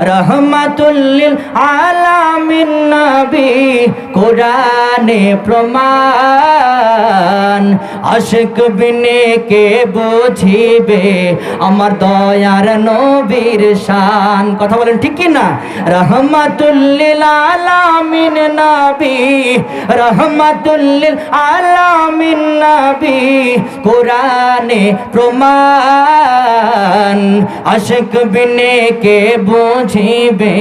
রহমাতুল্লিল আলামিন নবী, কোরআনে প্রমাণ। আশিক বিনে কে বুঝিবে? আমার দয়ার নবীর শান। কথা বলেন ঠিক কি না? রহমাতুল্লিল আলামিন নবী রহমাতুল্লিল আলামিন নবী, কোরআনে প্রমাণ। আশিক বিনে কে বুঝিবে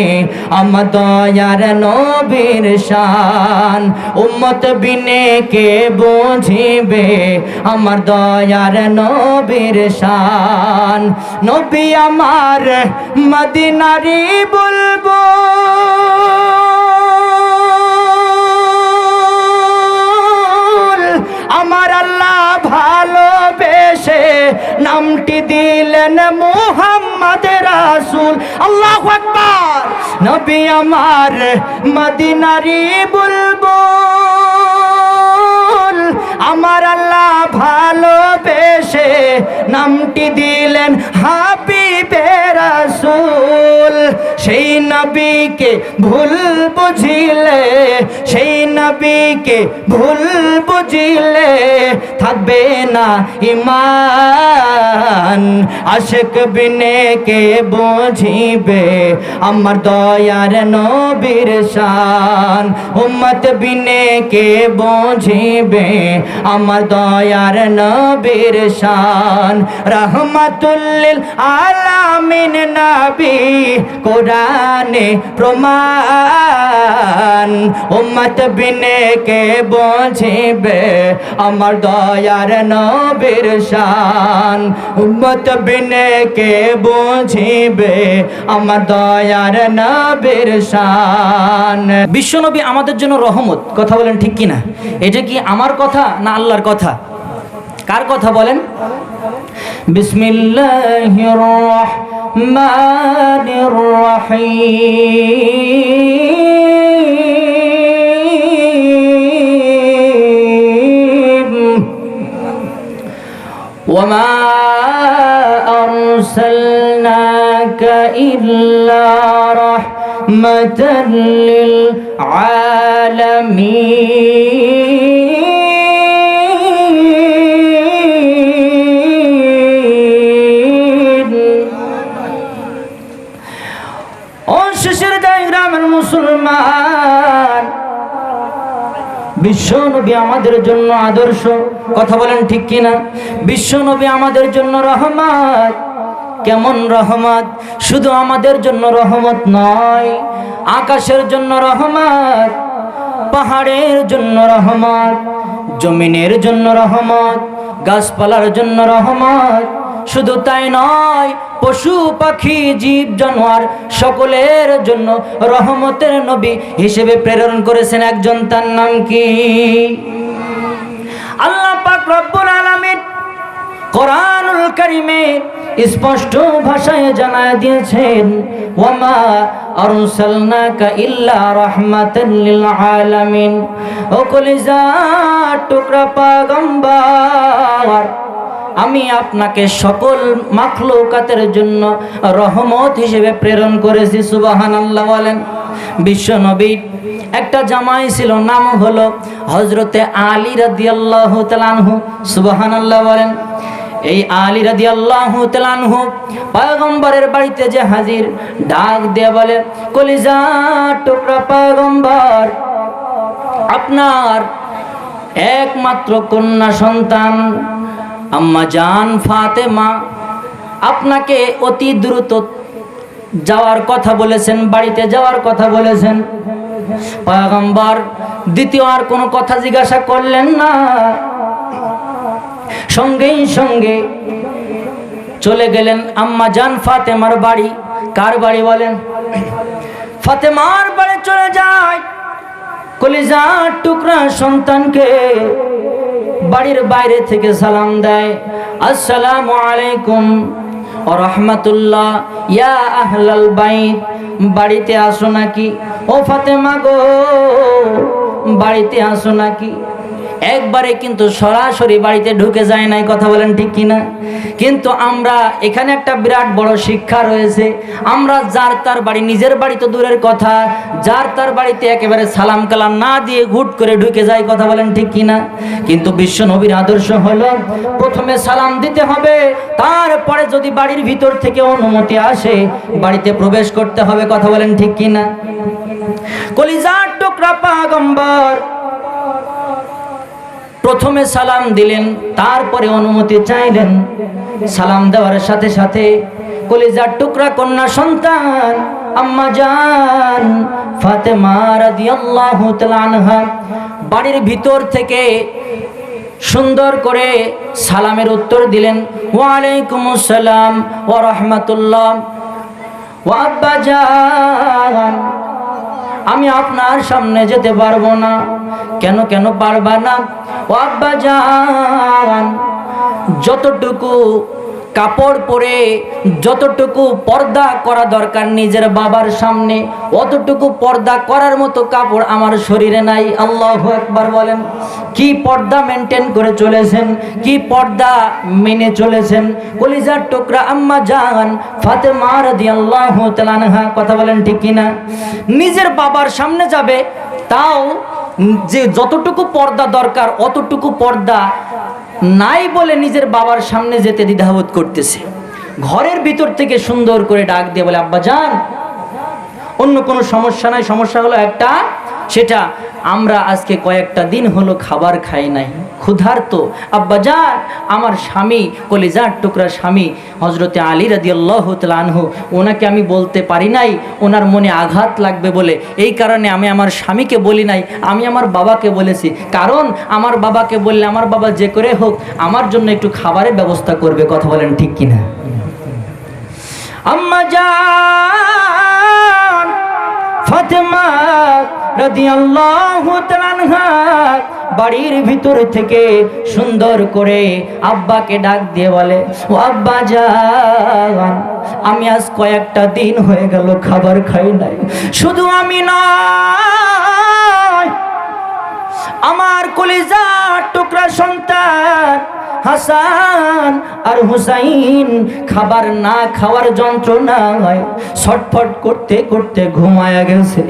আমার দয়ার নবীর শান। উম্মত বিনে কে বুঝিবে আমার দয়ার নবীর শান। নবী আমার মদিনারি বলব আমার আল্লাহ ভালোবেসে নামটি দিলেন মোহাম্মদ। রাসূল। আল্লাহু আকবার। নবী আমার মদিনারি বুলবুল। আমার আল্লাহ ভালোবেসে নামটি দিলেন হাবিবে রাসূল। সেই নবীকে ভুল বুঝিলে, সেই নবীকে ভুল বুঝিলে থাকবে না ইমান। আশেক বিনে কে বুঝিবে আমার দয়ার নবীর শান। উম্মত বিনে কে বুঝিবে আমার দয়ার নবীর শান। রহমাতুল্লিল আলামিন নবী, কোরআনে প্রমাণ, উম্মত বিনে কে বুঝিবে? আমার দয়ার নবীর শান। উম্মত বিনে কে বুঝিবে? আমার দয়ার নবীর শান। বিশ্বনবী আমাদের জন্য রহমত, কথা বলেন ঠিক কিনা? এটা কি আমার কথা না আল্লাহর কথা? কার কথা বলেন? বিসমিল্লাহির الرحمن الرحيم. وما أرسلناك إلا رحمة للعالمين. বিশ্ব নবী আমাদের জন্য আদর্শ, কথা বলেন ঠিক কিনা? বিশ্ব নবী আমাদের জন্য রহমত। কেমন রহমত? শুধু আমাদের জন্য রহমত নয়, আকাশের জন্য রহমত, পাহাড়ের জন্য রহমত, জমিনের জন্য রহমত, গাছপালার জন্য রহমত শুধু তাই নয়, পশু, পাখি, জীব, জানোয়ার, সকলের জন্য রহমতের নবী হিসেবে প্রেরণ করেছেন একজন, তার নাম কি? আল্লাহ পাক রব্বুল আলামিন কোরআনুল কারিমে স্পষ্ট ভাষায় জানায় দিয়েছেন, ওয়ামা আরসালনাকা ইল্লা রাহমাতাল লিল আলামিন। ও কলিজা টুকরা পাগম্বার আমি আপনাকে সকল মাখলুকাতের জন্য রহমত হিসেবে প্রেরণ করেছি সুবাহান আল্লাহ বলেন। বিশ্ব নবী, একটা জামাই ছিল, নাম হলো হজরতে আলী রাদি আল্লাহ তালানহু সুবাহান আল্লাহ বলেন। এই আলী রাদি আল্লাহ তালানহু পাগম্বরের বাড়িতে যে হাজির, ডাক দিয়ে বলে, কলিজা টুকরা পাগম্বর, আপনার একমাত্র কন্যা সন্তান। আম্মা জান ফাতেমা, আপনাকে অতি দ্রুত যাওয়ার কথা বলেছেন, বাড়িতে যাওয়ার কথা বলেছেন। পয়গম্বর দ্বিতীয় আর কোনো কথা জিজ্ঞাসা করলেন না। সঙ্গেই সঙ্গে চলে গেলেন আম্মা জান ফাতেমার বাড়ি। কার বাড়ি বলেন? ফাতেমার বাড়ি চলে যায়। কলিজার টুকরা সন্তানকে বাড়ির বাইরে থেকে সালাম দেয়, আসসালাম আলাইকুম রহমাতুল্লাহ, ইয়া বাড়িতে আসো নাকি? ও ফাতেমা গো, বাড়িতে আসো নাকি? একবারে কিন্তু সরাসরি বাড়িতে ঢুকে যায় নাই, কথা বলেন ঠিক কিনা? কিন্তু আমরা এখানে একটা বিরাট বড় শিক্ষা রয়েছে। আমরা যার তার বাড়ি, নিজের বাড়ি তো দূরের কথা, যার তার বাড়িতে একেবারে সালাম কালাম না দিয়ে হুট করে ঢুকে যায়, কথা বলেন ঠিক কিনা? কিন্তু বিশ্ব নবীর আদর্শ হলো, প্রথমে সালাম দিতে হবে, তারপরে যদি বাড়ির ভিতর থেকে অনুমতি আসে, বাড়িতে প্রবেশ করতে হবে, কথা বলেন ঠিক কিনা? কলিজার টুকরা পাগম্বর প্রথমে সালাম দিলেন, তারপরে অনুমতি চাইলেন। সালাম দেওয়ার সাথে সাথে কলিজার টুকরা কন্যা সন্তান, আম্মা জান, ফাতেমা রাদিয়াল্লাহু তাআলা আনহা বাড়ির ভিতর থেকে সুন্দর করে সালামের উত্তর দিলেন ওয়ালাইকুম আসসালাম ওয়া রাহমাতুল্লাহ ওয়া আব্বা জান। আমি আপনার সামনে যেতে পারব না। কেন কেন পারবা না? ও আব্বা যান যতটুকু কাপড় পরে যতটুকু পর্দা করা দরকার নিজের বাবার সামনে, অতটুকু পর্দা করার মতো কাপড় আমার শরীরে নাই। আল্লাহ একবার বলেন, কি পর্দা মেনটেন করে চলেছেন? কি পর্দা মেনে চলেছেন? কলিজার টুকরা আম্মা জাহান জান ফাতেমা রাদিয়াল্লাহু তাআলা আনহা, কথা বলেন ঠিক কিনা নিজের বাবার সামনে যাবে, তাও যে যতটুকু পর্দা দরকার, অতটুকু পর্দা নাই বলে নিজের বাবার সামনে যেতে দ্বিধাবোধ করতেছে। ঘরের ভিতর থেকে সুন্দর করে ডাক দিয়ে বলে, আব্বা যান, অন্য কোনো সমস্যা নাই। সমস্যা হলো একটা সেটা আমরা আজকে কয়েকটা দিন হলো খাবার খাই নাই। ক্ষুধার্ত। আব্বা যান আমার স্বামী, কলিজার টুকরা স্বামী হজরতে আলী রাদি আল্লাহ আনহু, ওনাকে আমি বলতে পারি নাই, ওনার মনে আঘাত লাগবে বলে। এই কারণে আমি আমার স্বামীকে বলি নাই, আমি আমার বাবাকে বলেছি। কারণ আমার বাবাকে বললে আমার বাবা যে করে হোক, আমার জন্য একটু খাবারের ব্যবস্থা করবে, কথা বলেন ঠিক কিনা? আম্মা জান, ফাতেমা রাদিয়াল্লাহু বাড়ির ভিতর থেকে সুন্দর করে আব্বাকে ডাক দিয়ে বলে, ও আব্বা জান আমি আজ কয়েকটা দিন হয়ে গেল খাবার খাই নাই। শুধু আমি নয়, আমার কলিজার টুকরা সন্তান হাসান আর হুসাইন খাবার না খাওয়ার যন্ত্রণায় ছটফট করতে করতে ঘুমায়া গেছে।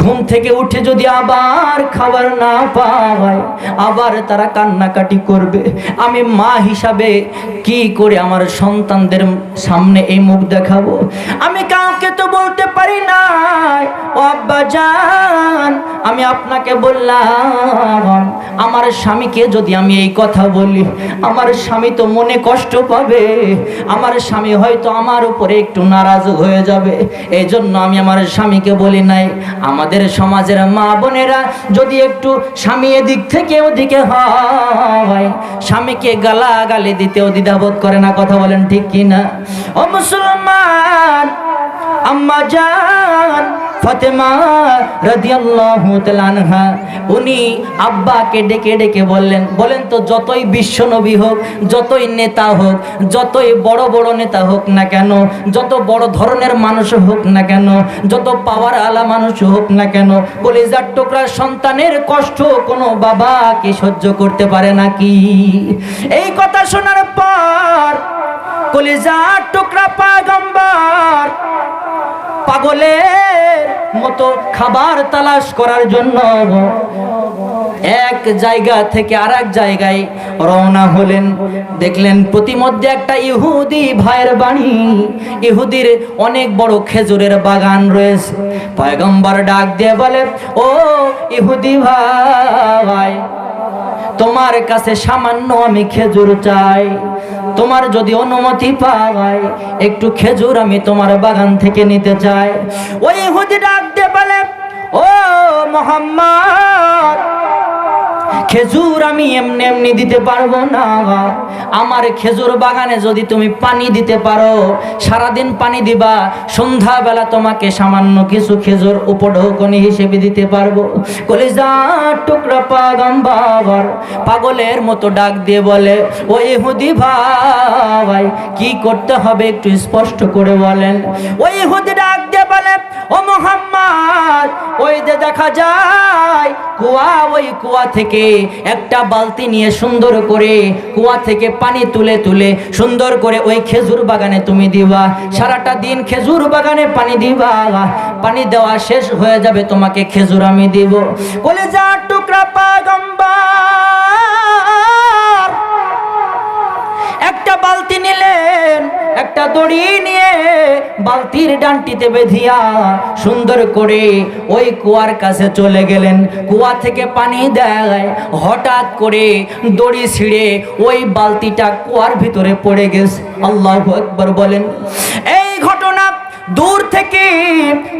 ঘুম থেকে উঠে যদি আবার খাবার না পাওয়ায় আবার তারা কান্নাকাটি করবে। আমি মা হিসাবে কি করে আমার সন্তানদের সামনে এই মুখ দেখাবো? আমি কাউকে তো বলতে পারি না ও আব্বা জান আমি আপনাকে বললাম, আমার স্বামীকে যদি আমি এই কথা বলি, আমার স্বামী তো মনে কষ্ট পাবে, আমার স্বামী হয়তো আমার উপরে একটু নারাজ হয়ে যাবে। এই জন্য আমি আমার স্বামীকে বলি নাই। আমাদের সমাজের মা বোনেরা যদি একটু স্বামী এদিক থেকে ওদিকে হয়, স্বামীকে গালা গালি দিতেও দ্বিধাবোধ করে না, কথা বলেন ঠিক কিনা? ও মুসলমান আম্মা জান ফাতেমা রাদিয়াল্লাহু তাআলা উনি আব্বাকে ডেকে ডেকে বললেন, বলেন তো যতই বিশ্ব নবী হোক, যতই নেতা হোক, যতই বড় বড় নেতা হোক না কেন, যত বড় ধরনের মানুষ হোক না কেন, যত পাওয়ার আলা মানুষ হোক না কেন, কলিজার টুকরা সন্তানের কষ্ট কোনো বাবাকে সহ্য করতে পারে নাকি এই কথা শোনার পর কলিজার টুকরা পাগম্বর পাগলের মতো খাবার তালাশ করার জন্য এক জায়গা থেকে আর এক জায়গায় রওনা হলেন। দেখলেন প্রতিমধ্যে একটা ইহুদি ভাইয়ের বাণী ইহুদির অনেক বড় খেজুরের বাগান রয়েছে। পয়গম্বর ডাক দিয়ে বলে, ও ইহুদি ভাই তোমার কাছে সামান্য আমি খেজুর চাই। তোমার যদি অনুমতি পাই একটু খেজুর আমি তোমার বাগান থেকে নিতে চাই। ওই হুদি ডাক দিয়ে বলে, ও মোহাম্মদ খেজুর আমি এমনি এমনি দিতে পারব না। আমার খেজুর বাগানে যদি তুমি পানি দিতে পারো, সারাদিন পানি দিবা, সন্ধ্যাবেলা তোমাকে সামান্য কিছু খেজুর উপঢৌকনি হিসেবে দিতে পারব। কলিজা টুকরা পাগাম বাবার পাগলের মতো ডাক দিয়ে বলে, ও ইহুদি ভাই, কি করতে হবে একটু স্পষ্ট করে বলেন। ওই ইহুদি ডাক দিয়ে বলে, ও মোহাম্মদ, ওই বাদে দেখা যায়, কুয়া ওই কুয়া থেকে একটা বালতি নিয়ে সুন্দর করে কুয়া থেকে পানি তুলে তুলে সুন্দর করে ওই খেজুর বাগানে তুমি দিবা। সারাটা দিন খেজুর বাগানে পানি দিবা। পানি দেওয়া শেষ হয়ে যাবে, তোমাকে খেজুর আমি দিব। বলে যা টুকরা পাগম্বার। একটা বালতি নিলেন, একটা দড়ি নিয়ে বালতির ডানটিতে বেঁধিয়া সুন্দর করে ওই কুয়ার কাছে চলে গেলেন। কুয়া থেকে পানি দেয়, হঠাৎ করে দড়ি ছিঁড়ে ওই বালতিটা কুয়ার ভিতরে পড়ে গেছে। আল্লাহ একবার বলেন, এই ঘটনা দূর থেকে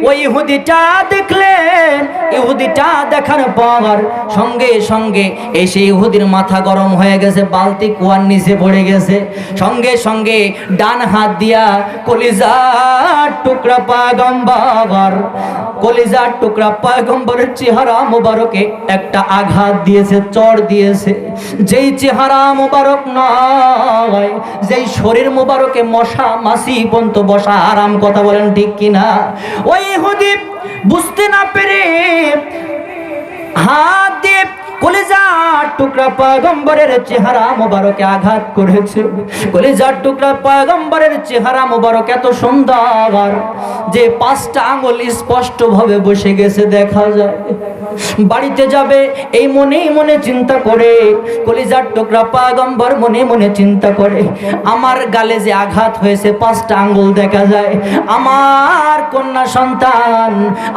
ওই হুদিটা দেখলেন? ইহুদিটা দেখার পর সঙ্গে সঙ্গে এসে ইহুদির মাথা গরম হয়ে গেছে, বালতি কুয়ার নিচে পড়ে গেছে। সঙ্গে সঙ্গে ডান হাত দিয়া কলিজার টুকরা পাগম্বর, কলিজার টুকরা পাগম্বরের চেহারা মোবারকে একটা আঘাত দিয়েছে, চড় দিয়েছে। যেই চেহারা মোবারক নয়, যেই শরীর মোবারকে মশা মাসি পন্ত বসা, আরাম কথা বলেন ঠিক কিনা? ওই হুদিপ বুঝতে না পেরে হাত দিয়ে কলেজার টুকরা পয়গম্বরের চেহারা মোবারকে আঘাত করেছে। কলেজার টুকরা পয়গম্বরের চেহারা মোবারক এত সুন্দর যে পাঁচটা আঙুল স্পষ্ট ভাবে বসে গেছে দেখা যায়। বাড়িতে যাবে, এই মনেই মনে চিন্তা করে, কলিজার টুকরা পাগম্বর মনে মনে চিন্তা করে, আমার গালে যে আঘাত হয়েছে, পাঁচটা আঙ্গুল দেখা যায়। আমার কন্যা সন্তান,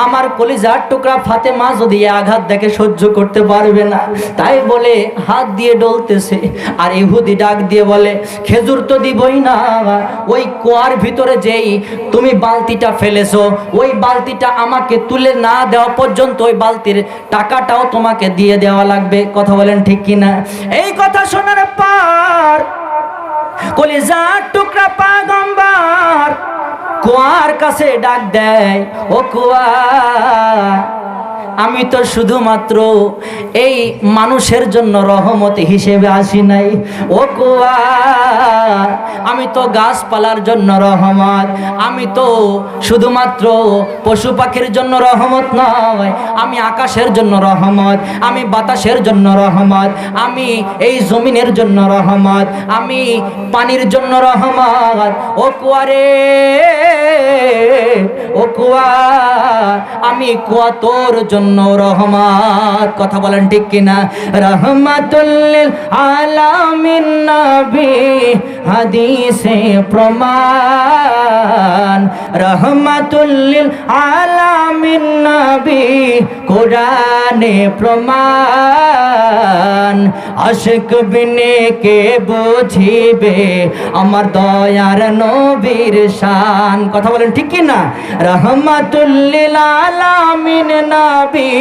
আমার কলিজার টুকরা ফাতেমা যদি আঘাত দেখে সহ্য করতে পারবে না, তাই বলে হাত দিয়ে ডলতেছে, আর ইহুদি ডাক দিয়ে বলে, খেজুর তো দিবই না, ওই কুয়ার ভিতরে যেই তুমি বালতিটা ফেলেছো, ওই বালতিটা আমাকে তুলে না দেওয়া পর্যন্ত ওই বালতির টাকাটাও তোমাকে দিয়ে দেওয়া লাগবে। কথা বলেন ঠিক কিনা? এই কথা শোনার পর কলিজার টুকরা পাগম্বার কুয়ার কাছে ডাক দেয়, ও কুয়া আমি তো শুধুমাত্র এই মানুষের জন্য রহমত হিসেবে আসি নাই। ও কুয়া আমি তো গাছপালার জন্য রহমত। আমি তো শুধুমাত্র পশু পাখির জন্য রহমত নয়, আমি আকাশের জন্য রহমত, আমি বাতাসের জন্য রহমত, আমি এই জমিনের জন্য রহমত, আমি পানির জন্য রহমত। ও কুয়ারে ও কুয়া আমি কুয়া তোর জন্য রহমত। কথা বলেন ঠিক কিনা? রহমাতুল্লিল আলামিন নবী। হাদিসে প্রমাণ রহমাতুল্লিল আলামিন নবী কোরআনে প্রমাণ। আশিক বিনে কে বুঝিবে আমার দয়ার নবীর শান। কথা বলেন ঠিক কি না? রহমাতুল্লিল আলামিন নবী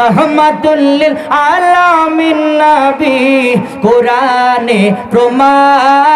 রহমাতুল্লিল আলামিন নবী কোরআনে প্রমাণ।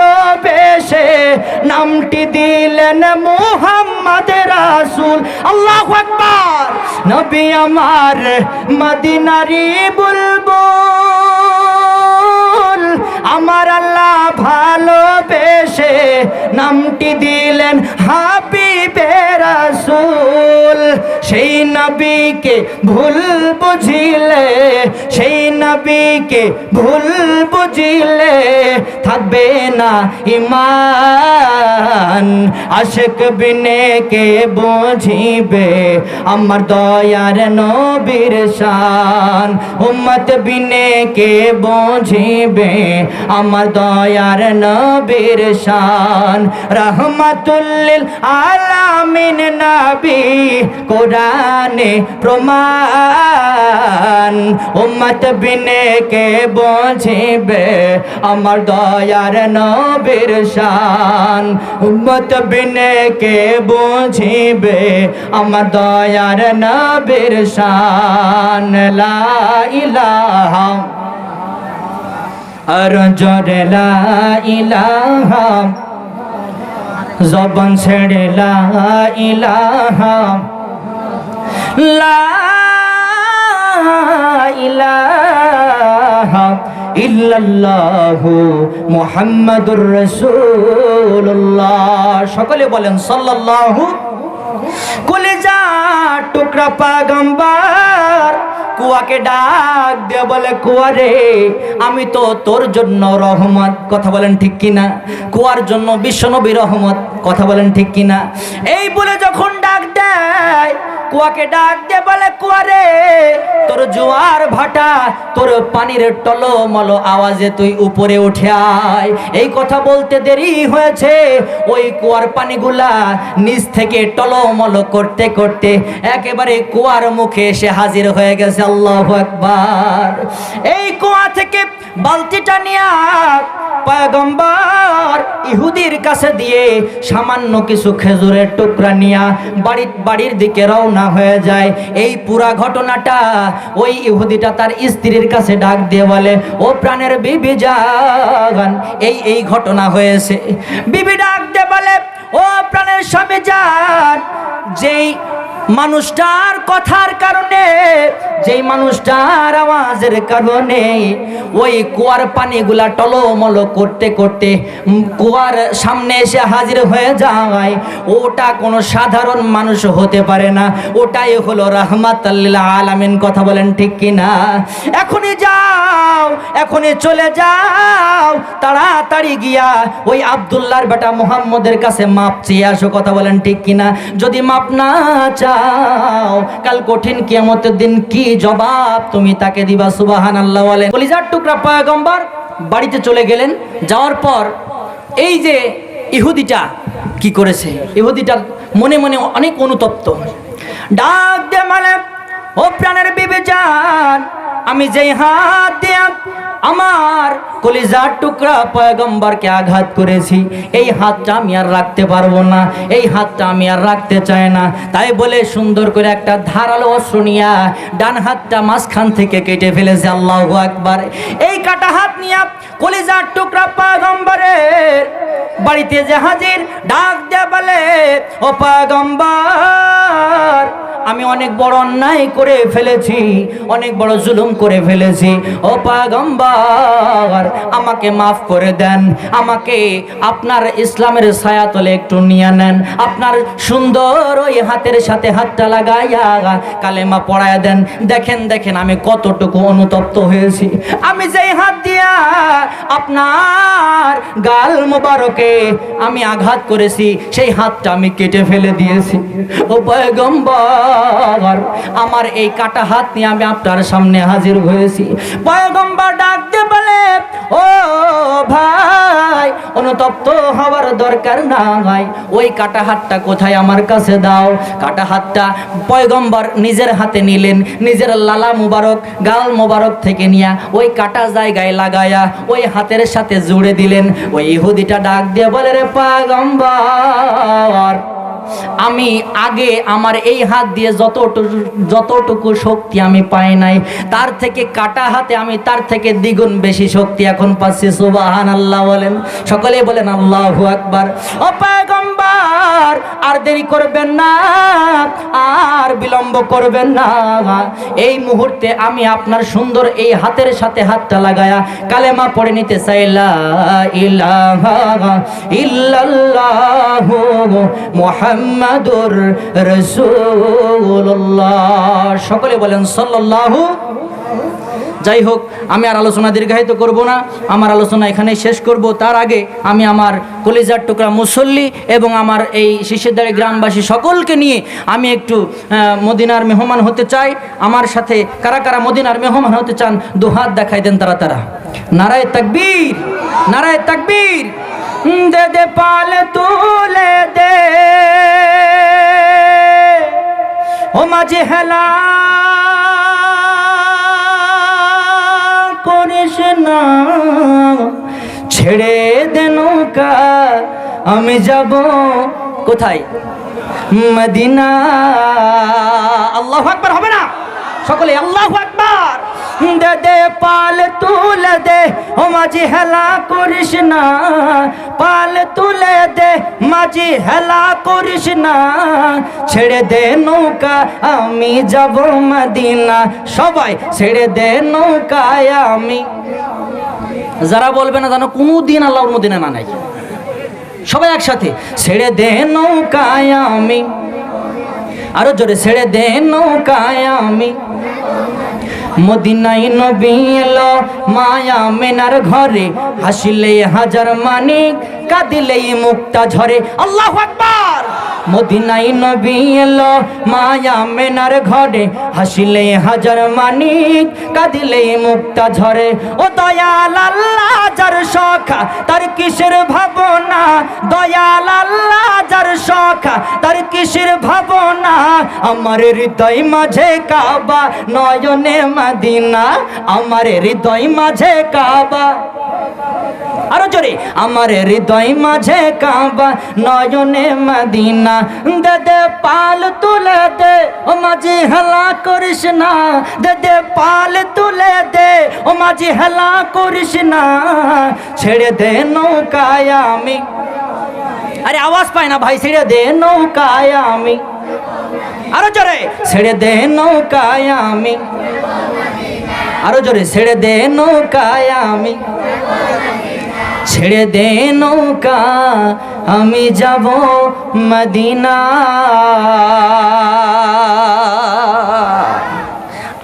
ভালোবেসে নামটি দিলেন মোহাম্মদ রাসূল। আল্লাহ নবী আমার মদিনারি বুলবুল। আমার আল্লাহ ভালোবেসে নামটি দিলেন হাবিবে রাসূল। সেই নবীকে ভুল বুঝিলে, সেই নবীকে ভুল বুঝিলে থাকবে না ইমান আশিক বিনে কে বুঝিবে? আমার দয়ার নবীর শান। উম্মত বিনে কে বুঝিবে? আমার দয়ার নবীর শান। রহমাতুল্লিল আলামিন নবী, কোরআনে প্রমাণ। উম্মত বিনে কে বুঝিবে আমার দয়ার নবীর শান। উম্মত বিনে কে বুঝিবে আমার দয়ার নবীর শান। লা ইলাহা আর জরে লা ইলাহা। জবান ছেড়ে লা ইলাহা। লা ইলাহা। সকলে বলেন সাল্লাল্লাহু। কলেজা টুকরা পাগম্বার, কুয়াকে ডাক দিয়ে বলে কুয়ারে আমি তো তোর জন্য রহমত। কথা বলেন ঠিক কিনা? কুয়ার জন্য বিশ্বনবী রহমত, কথা বলেন ঠিক কিনা? এই বলে যখন ডাক দেয় কুয়াকে ডাক দিয়ে বলে, কুয়ারে, তোর জোয়ার ভাটা, তোর পানির টল টলমল আওয়াজে তুই উপরে উঠে আয়। এই কথা বলতে দেরি হয়েছে। ওই কুয়ার পানিগুলা নিচ থেকে টল টলমল করতে করতে একেবারে কুয়ার মুখে এসে হাজির হয়ে গেছে। আল্লাহ একবার এই কুয়া থেকে বালতিটা নিয়ে পয়গম্বর ইহুদির কাছে দিয়ে সামান্য কিছু খেজুরের টুকরা নিয়া বাড়ি বাড়ির দিকে রওনা হয়ে যায়। এই পুরা ঘটনাটা ওই ইহুদিটা তার স্ত্রীর কাছে ডাক দিয়ে বলে, ও প্রাণের বিবি যান এই এই ঘটনা হয়েছে। বিবি ডাক দিয়ে বলে, ও প্রাণের স্বামী যান যেই মানুষটার কথার কারণে, যেই মানুষটার আওয়াজের কারণে, ওই কুয়ার পানিগুলা টলমল করতে করতে কুয়ার সামনে এসে হাজির হয়ে যায়। ওটা কোনো সাধারণ মানুষ হতে পারে না। ওটাই হলো রহমাত আলামিন। কথা বলেন ঠিক কিনা? এখনই যাও, এখনই চলে যাও। তাড়াতাড়ি গিয়া ওই আবদুল্লাহর বেটা মোহাম্মদের কাছে মাপ চেয়ে আসো। কথা বলেন ঠিক কিনা? যদি মাপ না চাও কাল কঠিন কিয়ামতের দিন কি জবাব তুমি তাকে দিবা? সুবাহান আল্লাহ বলেন। কলিজার টুকরা পয়গম্বর বাড়িতে চলে গেলেন। যাওয়ার পর এই যে ইহুদিটা কি করেছে? ইহুদিটা মনে মনে অনেক অনুতপ্ত। ডাক দে মানে ও প্রাণের বিবেচান, আমি যেই হাত দিয়া আমার কলিজার টুকরা পয়গম্বরকে আঘাত করেছি। এই হাতটা আমি আর রাখতে পারব না, এই হাতটা আমি আর রাখতে চাই না। তাই বলে সুন্দর করে একটা ধারালো অস্ত্র নিয়া ডান হাতটা মাঝখান থেকে কেটে ফেলেছে আল্লাহ একবার এই কাটা হাত নিয়া কলিজার টুকরা পয়গম্বরের বাড়িতে যে হাজির, ডাক দেয়া বলে, ও পয়গম্বর, আমি অনেক বড় অন্যায় করে ফেলেছি, অনেক বড় জুলুম করে ফেলেছি। ও পাগম্বার আমাকে মাফ করে দেন। আমাকে আপনার ইসলামের ছায়াতলে একটু নিয়ে নেন। আপনার সুন্দর ওই হাতের সাথে হাতটা লাগাইয়া কালেমা পড়ায় দেন। দেখেন দেখেন, আমি কতটুকু অনুতপ্ত হয়েছি। আমি যেই হাত দিয়া আপনার গাল মোবারকে আমি আঘাত করেছি, সেই হাতটা আমি কেটে ফেলে দিয়েছি। ও পয়গম্বর, আমার এই কাটা হাত নিয়ে আমি আপনার সামনে হাজির হয়েছি। পয়গম্বর ডাক দিয়ে বলে, ও ভাই, অনুতপ্ত হওয়ার দরকার নাই। ওই কাটা হাতটা কোথায় আমার কাছে দাও। কাটা হাতটা পয়গম্বর নিজের হাতে নিলেন, নিজের লালা মুবারক, গাল মুবারক থেকে নিয়া ওই কাটা জায়গায় লাগায়া ওই হাতের সাথে জুড়ে দিলেন। ওই ইহুদিটা ডাক দিয়ে বলে, রে পাগম্বর আমি আগে আমার এই হাত দিয়ে যতটুকু যতটুকু শক্তি আমি পাই নাই, তার থেকে কাটা হাতে আমি তার থেকে দ্বিগুণ বেশি শক্তি এখন পাচ্ছি। সুবাহান আল্লাহ বলেন। সকলে বলেন, আল্লাহ আকবার। ও পয়গম্বর, আর দেরি করবেন না, আর বিলম্ব করবেন না। এই মুহূর্তে আমি আপনার সুন্দর এই হাতের সাথে হাতটা লাগায়া কালেমা পড়ে নিতে চাইলা ইলাহা মুহাম্মাদুর রাসূলুল্লাহ। সকলে বলেন সাল্লাল্লাহু। যাই হোক, আমি আর আলোচনা দীর্ঘায়িত করব না। আমার আলোচনা এখানেই শেষ করব। তার আগে আমি আমার কলিজার টুকরা মুসল্লি এবং আমার এই শিশিরদারি গ্রামবাসী সকলকে নিয়ে আমি একটু মদিনার মেহমান হতে চাই। আমার সাথে কারা কারা মদিনার মেহমান হতে চান, দুহাত দেখাই দেন তারা তারা। নারায় তাকবীর নারায় তাকবীর। দে দে পাল তুলে দে ও মাঝে হেলা করিস না ছেড়ে দে নৌকা আমি যাব কোথায় মদিনা আল্লাহ আকবার হবে না সকলে, আল্লাহ আকবার! দে দে, পাল তুলে দে, ও মাঝি হেলা করিস না। পাল তুলে দে, মাঝি হেলা করিস না। ছেড়ে দে নৌকা, আমি যাব মদিনা। সবাই ছেড়ে দে নৌকায়, আমি যারা বলবে না জানো কোনো দিন আল্লাহর মদিনা না নাই। সবাই একসাথে, ছেড়ে দে নৌকায়, আমি আরও জোরে, ছেড়ে দে নৌকায়, আমি মদিনাই নবী এলো মায়া মেনার ঘরে। হাসিলে হাজার মানিক কাঁদিলেই মুক্তা ঝরে। আল্লাহ আকবার! মদিনাই নবী এলো, মায়া মেনার ঘরে। হাসিলে হাজার মানিক, কাঁদিলে মুক্তা ঝরে। ও দয়াল আল্লাহ, যার সখা, তার কিসের ভাবনা? দয়াল আল্লাহ, যার সখা, তার কিসের ভাবনা? আমার হৃদয় মাঝে কাবা, নয়নে মাদিনা। আমার হৃদয় মাঝে কাবা। আরও জোরে, আমার হৃদয় মাঝে কাবা, নয়নে মদিনা। দে দে, পাল তুলে দে। ও মাঝি হেলা করিস না। দে দে, পাল তুলে দে। ও মাঝি হেলা করিস না। ছেড়ে দে নৌকায় আমি। আরে আওয়াজ পায় না ভাই, ছেড়ে দে নৌকায় আমি। আরও জোরে। ছেড়ে দে নৌকায় আমি। আরও জোরে। ছেড়ে দে নৌকায় আমি। ছেড়ে দে নৌকা আমি যাব মদিনা।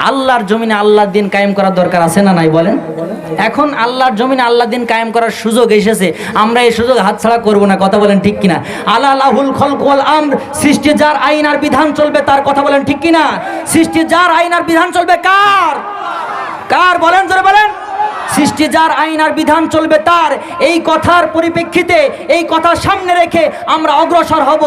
আল্লাহর জমিনে আল্লাহর দিন কায়েম করার দরকার আছে না নাই বলেন? এখন আল্লাহর জমিনে আল্লাহর দিন কায়েম করার সুযোগ এসেছে, আমরা এই সুযোগ হাতছাড়া করব না, কথা বলেন ঠিক কিনা? আল্লাহ লাহুল খলকল আম সৃষ্টি যার আইন আর বিধান চলবে তার কথা বলেন ঠিক কিনা? সৃষ্টি যার আইন আর বিধান চলবে কার? কার বলেন জোরে বলেন। সৃষ্টি যার আইন আর বিধান চলবে তার, এই কথার পরিপ্রেক্ষিতে, এই কথা সামনে রেখে আমরা অগ্রসর হব।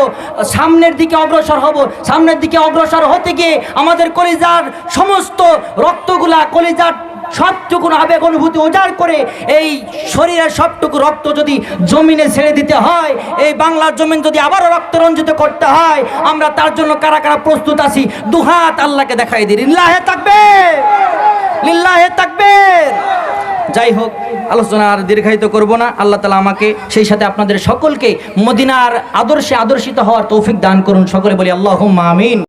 সামনের দিকে অগ্রসর হব। সামনের দিকে অগ্রসর হতে গিয়ে আমাদের কলিজার সমস্ত রক্তগুলা, কলিজার সবটুকু আবেগ অনুভূতি উজাড় করে এই শরীরের সবটুকু রক্ত যদি জমিনে ছেড়ে দিতে হয়, এই বাংলার জমিন যদি আবারও রক্ত রঞ্জিত করতে হয়, আমরা তার জন্য কারা কারা প্রস্তুত আছি দুহাত আল্লাহকে দেখাই দিই লিল্লাহে থাকবে লিল্লাহে থাকবে যাই হোক আলোচনা আর দীর্ঘায়িত করব না। আল্লাহ তালা আমাকে সেই সাথে আপনাদের সকলকে মদিনার আদর্শে আদর্শিত হওয়ার তৌফিক দান করুন। সকলে বলি আল্লাহ আমিন।